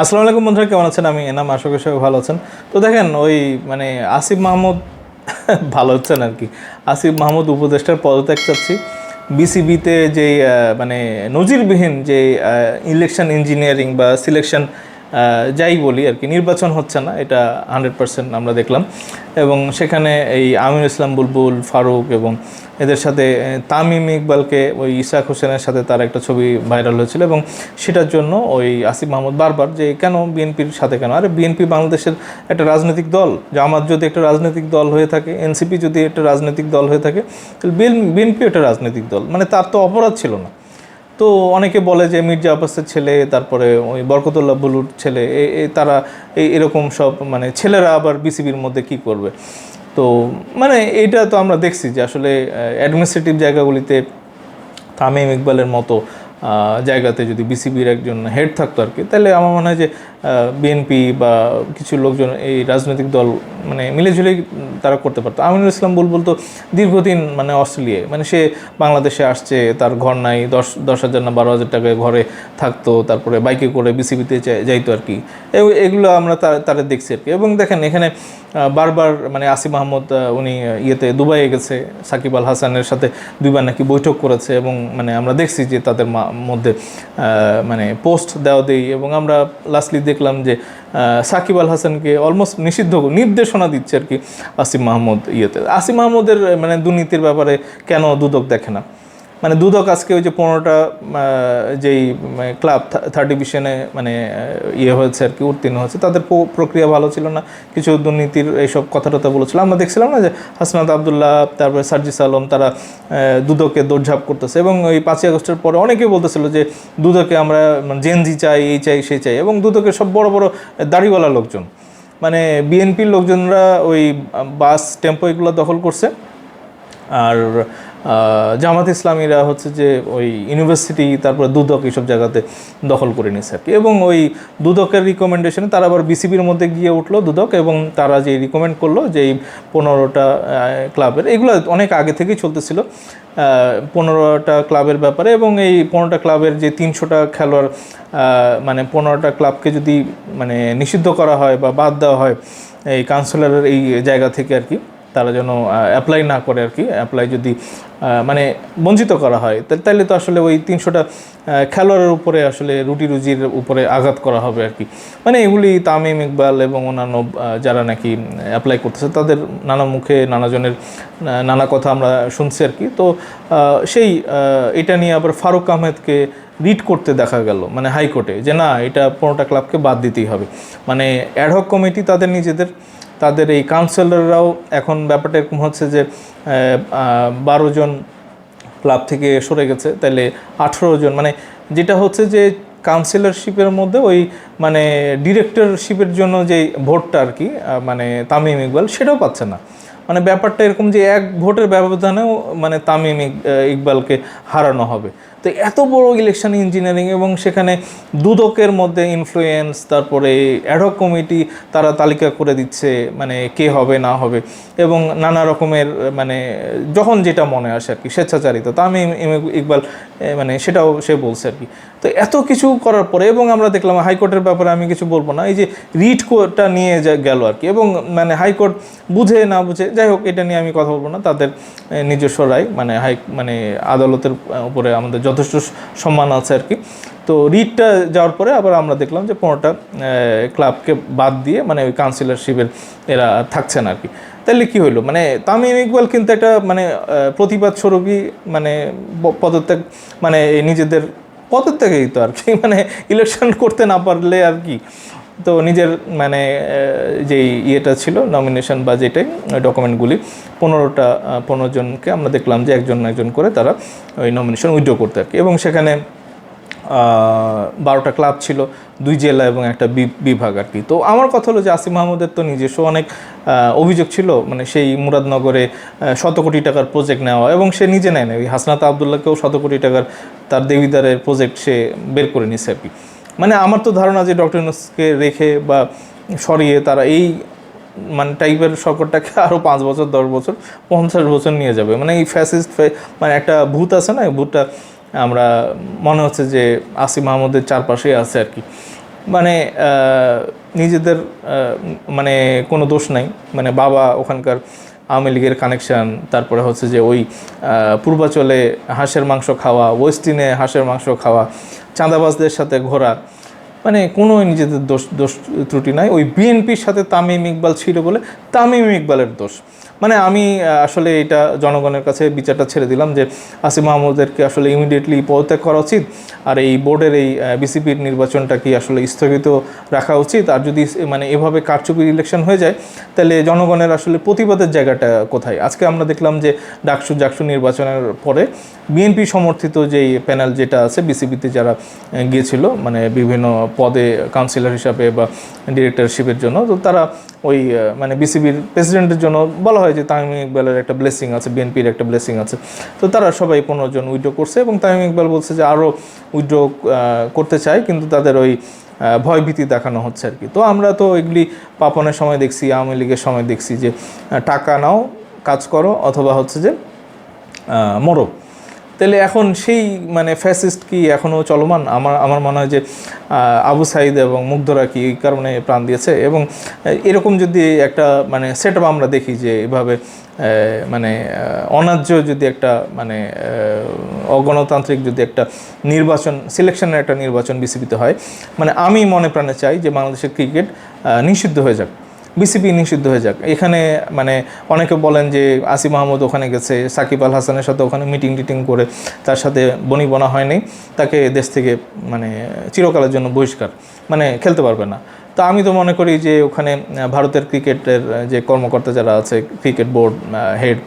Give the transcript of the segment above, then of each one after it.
আসসালামু আলাইকুম বন্ধুরা, কেমন আছেন? আমি এনাম, আশা করি ভালো আছেন। তো দেখেন, ওই মানে আসিফ মাহমুদ, ভালো হচ্ছেন আর কি। আসিফ মাহমুদ উপদেষ্টার পদত্যাগ চাচ্ছি। বিসিবিতে যে মানে নজিরবিহীন যে ইলেকশন ইঞ্জিনিয়ারিং বা সিলেকশন যাই বলি আর কি, নির্বাচন হচ্ছে না, এটা হান্ড্রেড পার্সেন্ট আমরা দেখলাম। এবং সেখানে এই আমির ইসলাম বুলবুল, ফারুক এবং এদের সাথে তামিম ইকবালকে ওই ইসাক হোসেনের সাথে তার একটা ছবি ভাইরাল হয়েছিল এবং সেটার জন্য ওই আসিফ মাহমুদ বারবার যে কেন বিএনপির সাথে কেন? আরে বিএনপি বাংলাদেশের একটা রাজনৈতিক দল, জামাত যদি একটা রাজনৈতিক দল হয়ে থাকে, এনসিপি যদি একটা রাজনৈতিক দল হয়ে থাকে, তাহলে বিএনপি একটা রাজনৈতিক দল। মানে তার তো অপরাধ ছিল না। তো অনেকে বলে যে মির্জা আব্বাসের ছেলে, তারপরে ওই বরকতুল্লাহ বুলুর ছেলে তারা এই এরকম সব মানে ছেলেরা আবার বিসিবির মধ্যে কি করবে? তো মানে এটা তো আমরা দেখছি যে আসলে অ্যাডমিনিস্ট্রেটিভ জায়গাগুলিতে তামিম ইকবালের মতো জায়গাতে যদি বিসিবির একজন হেড থাকতো আর কি তাহলে আমার মনে হয় যে বিএনপি বা কিছু লোকজন এই রাজনৈতিক দল মানে মিলেঝুলেই তারা করতে পারতো। আমিনুল ইসলাম বুলবুল তো দীর্ঘদিন মানে অস্ট্রেলিয়ায় মানে সে বাংলাদেশে আসছে, তার ঘর নাই, দশ দশ হাজার না বারো হাজার টাকায় ঘরে থাকতো, তারপরে বাইকে করে বিসিবিতে যাইতো আর কি। এগুলো আমরা তারা দেখছি আর কি। এবং দেখেন, এখানে বারবার মানে আসিফ মাহমুদ উনি ইয়েতে দুবাইয়ে গেছে, সাকিব আল হাসানের সাথে দুইবার নাকি বৈঠক করেছে এবং মানে আমরা দেখছি যে তাদের মধ্যে মানে পোস্ট দেওয়া দেই এবং আমরা লাস্টলি দেখলাম যে সাকিব আল হাসানকে অলমোস্ট নিষিদ্ধ নির্দেশনা দিচ্ছে আর কি আসিফ মাহমুদ ইয়েতে। আসিম মাহমুদের মানে দুর্নীতির ব্যাপারে কেন দুদক দেখে না? মানে দুদক আজকে ওই যে পনেরোটা যেই ক্লাব থার্ড ডিভিশনে মানে ইয়ে হয়েছে আর কি, উত্তীর্ণ হয়েছে। তাদের প্র- প্রক্রিয়া ভালো ছিল না। কিছু দুর্নীতির এইসব কথা টথা বলেছিল। আমরা দেখছিলাম না যে হাসনাত আবদুল্লাহ, তারপরে সার্জিস আলম, তারা দুদকে দৌড়ঝাঁপ করতেছে এবং ওই পাঁচই আগস্টের পরে অনেকেই বলতেছিল যে দুদকে আমরা জেনজি চাই, এই চাই, সেই চাই এবং দুদকের সব বড় বড় দাড়িওয়ালা লোকজন। মানে বিএনপির লোকজনরা ওই বাস, টেম্পো এগুলো দখল করছে। আর জামাত ইসলামীরা হচ্ছে যে ওই ইউনিভার্সিটি তারপর দুদক এইসব জায়গাতে দখল করে নিছে আর কি। এবং ওই দুদকের রিকমেন্ডেশনে তারা আবার বিসিবির মধ্যে গিয়ে উঠল দুদক এবং তারা যে রিকমেন্ড করল যে এই পনেরোটা ক্লাবের এগুলো অনেক আগে থেকেই চলতেছিল পনেরোটা ক্লাবের ব্যাপারে এবং এই পনেরোটা ক্লাবের যে তিনশোটা খেলোয়াড় মানে পনেরোটা ক্লাবকে যদি মানে নিষিদ্ধ করা হয় বা বাদ দেওয়া হয়, এই কাউন্সিলরের এই জায়গা থেকে আর কি তারা যেন অ্যাপ্লাই না করে আর কি অ্যাপ্লাই যদি মানে বঞ্চিত করা হয় তাহলে তো আসলে ওই তিনশোটা খেলোয়াড়ের উপরে আসলে রুটি রুজির উপরে আঘাত করা হবে আর কি। মানে এগুলি তামিম ইকবাল এবং অন্যান্য যারা নাকি অ্যাপ্লাই করতেছে, তাদের নানা মুখে নানাজনের নানা কথা আমরা শুনছি আর কি। তো সেই এটা নিয়ে আবার ফারুক আহমেদকে রিড করতে দেখা গেল মানে হাইকোর্টে, যে না, এটা পনেরোটা ক্লাবকে বাদ দিতেই হবে। মানে অ্যাডহক কমিটি তাদের নিজেদের তাদের এই কাউন্সিলররাও এখন ব্যাপারটা এরকম হচ্ছে যে বারো জন ক্লাব থেকে সরে গেছে তাহলে আঠেরো জন। মানে যেটা হচ্ছে যে কাউন্সিলরশিপের মধ্যে ওই মানে ডিরেক্টরশিপের জন্য যে ভোটটা আর কি মানে তামিম ইকবাল, সেটাও পাচ্ছে না। মানে ব্যাপারটা এরকম যে, এক ভোটের ব্যবধানেও মানে তামিম ইকবালকে হারানো হবে। তো এত বড় ইলেকশন ইঞ্জিনিয়ারিং এবং সেখানে দুদকের মধ্যে ইনফ্লুয়েন্স তারপরে অ্যাডহক কমিটি তারা তালিকা করে দিচ্ছে মানে কে হবে, না হবে এবং নানা রকমের মানে যখন যেটা মনে আসে আর কি, স্বেচ্ছাচারিত। তা আমি ইকবাল মানে সেটাও সে বলছে আর কি। তো এত কিছু করার পরে এবং আমরা দেখলাম হাইকোর্টের ব্যাপারে আমি কিছু বলব না, এই যে রিট কোর্টটা নিয়ে গেল আর কি এবং মানে হাইকোর্ট বুঝে, না বুঝে, যাই হোক এটা নিয়ে আমি কথা বলব না, তাদের নিজস্ব রায় মানে হাই মানে আদালতের উপরে আমাদের যথেষ্ট সম্মান আছে আর কি। তো রিটটা যাওয়ার পরে আবার আমরা দেখলাম যে পনেরোটা ক্লাবকে বাদ দিয়ে মানে ওই কাউন্সিলরশিপের এরা থাকছেন আর কি। তাহলে কী হলো মানে তামিম ইকবাল কিন্তু একটা মানে প্রতিবাদ স্বরূপই মানে পদত্যাগ মানে নিজেদের পদত্যাগেই তো আর কি। মানে ইলেকশন করতে না পারলে আর কি। তো নিজের মানে যেই ইয়েটা ছিল নমিনেশন বা যেটাই ডকুমেন্টগুলি পনেরোটা পনেরো জনকে আমরা দেখলাম যে একজন একজন করে তারা ওই নমিনেশন উইথড্র করতে আর কি। এবং সেখানে বারোটা ক্লাব ছিল, দুই জেলা এবং একটা বিভাগ আর কি। তো আমার কথা হলো যে আসিম মাহমুদের তো নিজস্ব অনেক অভিযোগ ছিল মানে সেই মুরাদনগরে শত কোটি টাকার প্রজেক্ট নেওয়া এবং সে নিজে নেয় না ওই হাসনাত আবদুল্লাহকেও শত কোটি টাকার তার দেবিদারের প্রজেক্ট সে বের করে নিছে আর কি। মানে আমার তো ধারণা যে ডক্টর ইউনুসকে রেখে বা সরিয়ে তারা এই মানে টাইপের সরকারটাকে আরও পাঁচ বছর, দশ বছর, পঞ্চাশ বছর নিয়ে যাবে। মানে এই ফ্যাসিস্ট মানে একটা ভূত আছে না ভূতটা আমরা মনে হচ্ছে যে আসিম মাহমুদের চারপাশেই আছে আর কি। মানে নিজেদের মানে কোনো দোষ নাই। মানে বাবা ওখানকার আওয়ামী লীগের কানেকশান তারপরে হচ্ছে যে ওই পূর্বাচলে হাঁসের মাংস খাওয়া ওয়েস্টিনে হাঁসের মাংস খাওয়া, চাঁদাবাজদের সাথে ঘোরা মানে কোনো নিজেদের দোষ দোষ ত্রুটি নাই। ওই বিএনপির সাথে তামিম ইকবাল ছিল বলে তামিম ইকবালের দোষ। মানে আমি আসলে এটা জনগণের কাছে বিচারটা ছেড়ে দিলাম যে আসিম মাহমুদেরকে আসলে ইমিডিয়েটলি পদত্যাগ করা উচিত আর এই বোর্ডের এই বিসিপির নির্বাচনটা কি আসলে স্থগিত রাখা উচিত? আর যদি মানে এভাবে কারচুপির ইলেকশন হয়ে যায়, তাহলে জনগণের আসলে প্রতিবাদের জায়গাটা কোথায়? আজকে আমরা দেখলাম যে ডাকসু জাকসু নির্বাচনের পরে বিএনপি সমর্থিত যেই প্যানেল যেটা আছে, বিসিবিতে যারা গিয়েছিল মানে বিভিন্ন পদে কাউন্সিলর হিসাবে বা ডিরেক্টরশিপের জন্য, তো তারা ওই মানে বিসিবির প্রেসিডেন্টের জন্য বলা হয় যে তামিম ইকবালের একটা ব্লেসিং আছে বিএনপির একটা ব্লেসিং আছে। তো তারা সবাই পনেরো জন উইড্রো করছে এবং তামিম ইকবাল বলছে যে আরও উইড্রো করতে চায়, কিন্তু তাদের ওই ভয়ভীতি দেখানো হচ্ছে আর কি। তো আমরা তো এগুলি পাপনের সময় দেখছি, আওয়ামী লীগের সময় দেখছি যে টাকা নাও, কাজ করো, অথবা হচ্ছে যে মরো। তাহলে এখন সেই মানে ফ্যাসিস্ট কি এখনও চলমান? আমার আমার মনে হয় যে আবু সাইদ এবং মুগ্ধরা কি এই কারণে প্রাণ দিয়েছে? এবং এরকম যদি একটা মানে সেট আমরা দেখি যে এভাবে মানে অন্যায্য যদি একটা মানে অগণতান্ত্রিক যদি একটা নির্বাচন সিলেকশনের একটা নির্বাচন বিসিবিতে হয় মানে আমি মনে প্রাণে চাই যে বাংলাদেশের ক্রিকেট নিষিদ্ধ হয়ে যাক। বিসিবি নিষিদ্ধ হয়ে যাক। এখানে মানে অনেকে বলেন যে আসিম মাহমুদ ওখানে গেছে, সাকিব আল হাসানের সাথে ওখানে মিটিং টিটিং করে তার সাথে বনি বনা হয়নি, তাকে দেশ থেকে মানে চিরকালের জন্য বহিষ্কার মানে খেলতে পারবে না। তা আমি তো মনে করি যে ওখানে ভারতের ক্রিকেটের যে কর্মকর্তা যারা আছে, ক্রিকেট বোর্ড হেড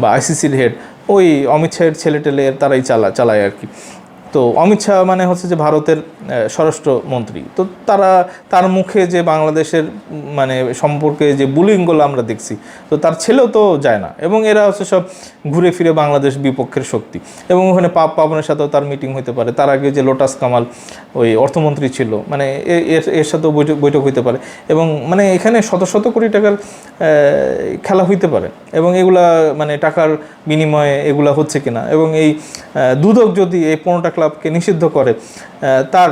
বা আইসিসির হেড ওই অমিত শাহের ছেলে টেলে তারাই চালা, চালায় আর কি। তো অমিত শাহ মানে হচ্ছে যে ভারতের স্বরাষ্ট্রমন্ত্রী। তো তারা, তার মুখে যে বাংলাদেশের মানে সম্পর্কে যে বুলিংগুলো আমরা দেখছি, তো তার ছেলেও তো যায় না। এবং এরা হচ্ছে সব ঘুরে ফিরে বাংলাদেশ বিপক্ষের শক্তি। এবং ওখানে পাপ পাবনের সাথেও তার মিটিং হতে পারে। তার আগে যে লোটাস কামাল ওই অর্থমন্ত্রী ছিল মানে এর সাথেও বৈঠক বৈঠক হইতে পারে। এবং মানে এখানে শত শত কোটি টাকার খেলা হইতে পারে। এবং এগুলা মানে টাকার বিনিময়ে এগুলা হচ্ছে কিনা। এবং এই দুদক যদি এই পনেরোটা ক্লাবকে নিষিদ্ধ করে তার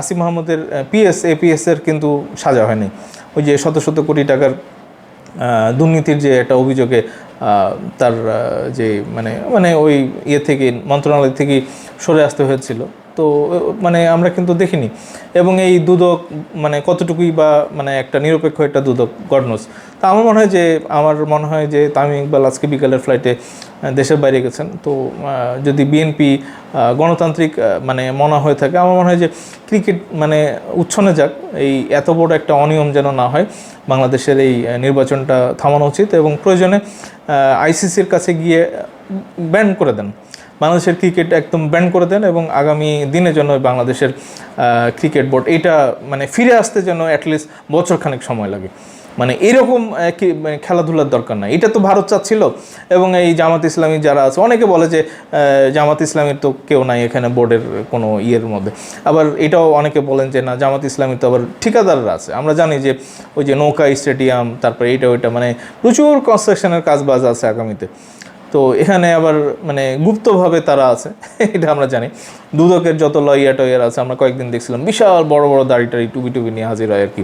আসি মাহমুদের পিএস, এপিএস এর কিন্তু সাজা হয়নি। ওই যে শত শত কোটি টাকার দুর্নীতির যে একটা অভিযোগে তার যে মানে মানে ওই ইয়ে থেকে, মন্ত্রণালয় থেকে সরে আসতে হয়েছিল। তো মানে আমরা কিন্তু দেখিনি। এবং এই দুদক মানে কতটুকুই বা মানে একটা নিরপেক্ষ একটা দুদক গডনোস তা আমার মনে হয় যে, আমার মনে হয় যে, তামিম ইকবাল আজকে বিকালের ফ্লাইটে দেশের বাইরে গেছেন। তো যদি বিএনপি গণতান্ত্রিক মানে মনে হয়ে থাকে, আমার মনে হয় যে, ক্রিকেট মানে উচ্ছনে যাক। এই এত বড় একটা অনিয়ম যেন না হয়, বাংলাদেশের এই নির্বাচনটা থামানো উচিত এবং প্রয়োজনে আইসিসির কাছে গিয়ে ব্যান করে দেন। বাংলাদেশের ক্রিকেট একদম ব্যান করে দেন এবং আগামী দিনে যেন বাংলাদেশের ক্রিকেট বোর্ড এটা মানে ফিরে আসতে যেন অ্যাটলিস্ট বছরখানেক সময় লাগে। মানে এরকম মানে খেলাধুলার দরকার নাই। এটা তো ভারত চাচ্ছিল এবং এই জামাত ইসলামী যারা আছে, অনেকে বলে যে জামাত ইসলামীর তো কেউ নাই এখানে বোর্ডের কোনো ইয়ের মধ্যে। আবার এটাও অনেকে বলেন যে, না, জামাত ইসলামী তো আবার ঠিকাদাররা আছে। আমরা জানি যে, ওই যে নৌকা স্টেডিয়াম তারপরে এইটা ওইটা মানে প্রচুর কনস্ট্রাকশনের কাজ বাজ আছে আগামীতে। তো এখানে আবার মানে গুপ্তভাবে তারা আছে, এটা আমরা জানি। দুদকের যত লয়ার টয়ার আছে, আমরা কয়েকদিন দেখছিলাম, বিশাল বড় বড় দাড়ি টাড়ি টুপি টুপি নিয়ে হাজির হয় আর কি।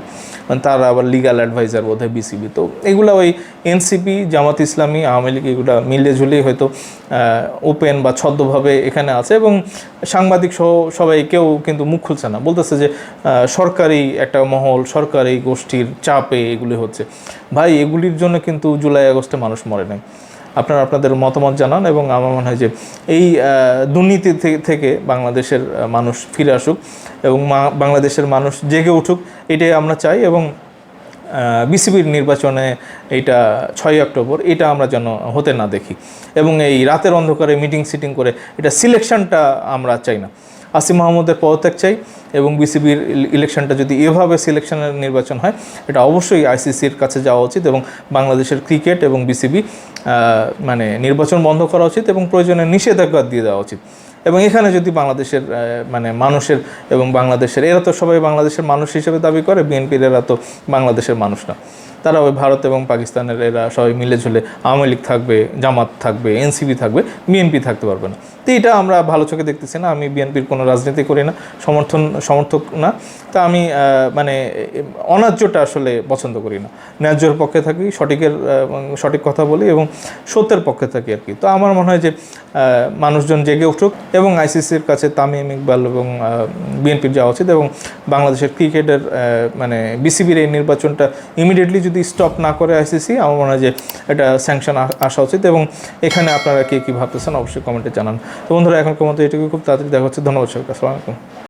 মানে তারা আবার লিগাল অ্যাডভাইজার বোধ হয় বিসিবি তো এগুলো ওই এনসিপি জামাত ইসলামী, আওয়ামী লীগ, এগুলো মিলে ঝুলেই হয়তো ওপেন বা ছদ্মভাবে এখানে আছে এবং সাংবাদিক সহ সবাই কেউ কিন্তু মুখ খুলছে না। বলতেছে যে সরকারি একটা মহল, সরকারি গোষ্ঠীর চাপে এগুলি হচ্ছে। ভাই, এগুলির জন্য কিন্তু জুলাই আগস্টে মানুষ মরে নাই। আপনারা আপনাদের মতামত জানান এবং আমার মনে হয় যে এই দুর্নীতি থেকে বাংলাদেশের মানুষ ফিরে আসুক এবং বাংলাদেশের মানুষ জেগে উঠুক, এটাই আমরা চাই এবং বিসিবির নির্বাচনে এইটা ছয় অক্টোবর, এটা আমরা যেন হতে না দেখি। এবং এই রাতের অন্ধকারে মিটিং সিটিং করে এটা সিলেকশনটা আমরা চাই না। আসিম মাহমুদের পদত্যাগ চাই এবং বিসিবির ইলেকশনটা যদি এভাবে সিলেকশনের নির্বাচন হয়, এটা অবশ্যই আইসিসির কাছে যাওয়া উচিত এবং বাংলাদেশের ক্রিকেট এবং বিসিবি মানে নির্বাচন বন্ধ করা উচিত এবং প্রয়োজনে নিষেধাজ্ঞা দিয়ে দেওয়া উচিত। এবং এখানে যদি বাংলাদেশের মানে মানুষের এবং বাংলাদেশের, এরা তো সবাই বাংলাদেশের মানুষ হিসেবে দাবি করে, বিএনপির এরা তো বাংলাদেশের মানুষ না। তারা ওই ভারত এবং পাকিস্তানের এরা সবাই মিলে ঝুলে আওয়ামী লীগ থাকবে, জামাত থাকবে, এনসিপি থাকবে, বিএনপি থাকতে পারবে না। তো এটা আমরা ভালো চোখে দেখতেছি না, আমি বিএনপির কোনো রাজনীতি করি না, সমর্থন, সমর্থক না। তা আমি মানে অন্যায্যটা আসলে পছন্দ করি না। ন্যায্যর পক্ষে থাকি, সঠিকের সঠিক কথা বলি এবং সত্যের পক্ষে থাকি আর কি। তো আমার মনে হয় যে মানুষজন জেগে উঠুক এবং আইসিসির কাছে তামিম ইকবাল এবং বিএনপির যাওয়া উচিত এবং বাংলাদেশের ক্রিকেটের মানে বিসিবির এই নির্বাচনটা ইমিডিয়েটলি যদি স্টপ না করে আইসিসি আমার মনে হয় যে এটা স্যাংশন আসা উচিত এবং এখানে আপনারা কে কী ভাবতেছেন অবশ্যই কমেন্টে জানান। তো বন্ধুরা, এখনকার মতো এটুকু খুব তাড়াতাড়ি দেখা হচ্ছে। ধন্যবাদ সবাইকে, আসসালামু আলাইকুম।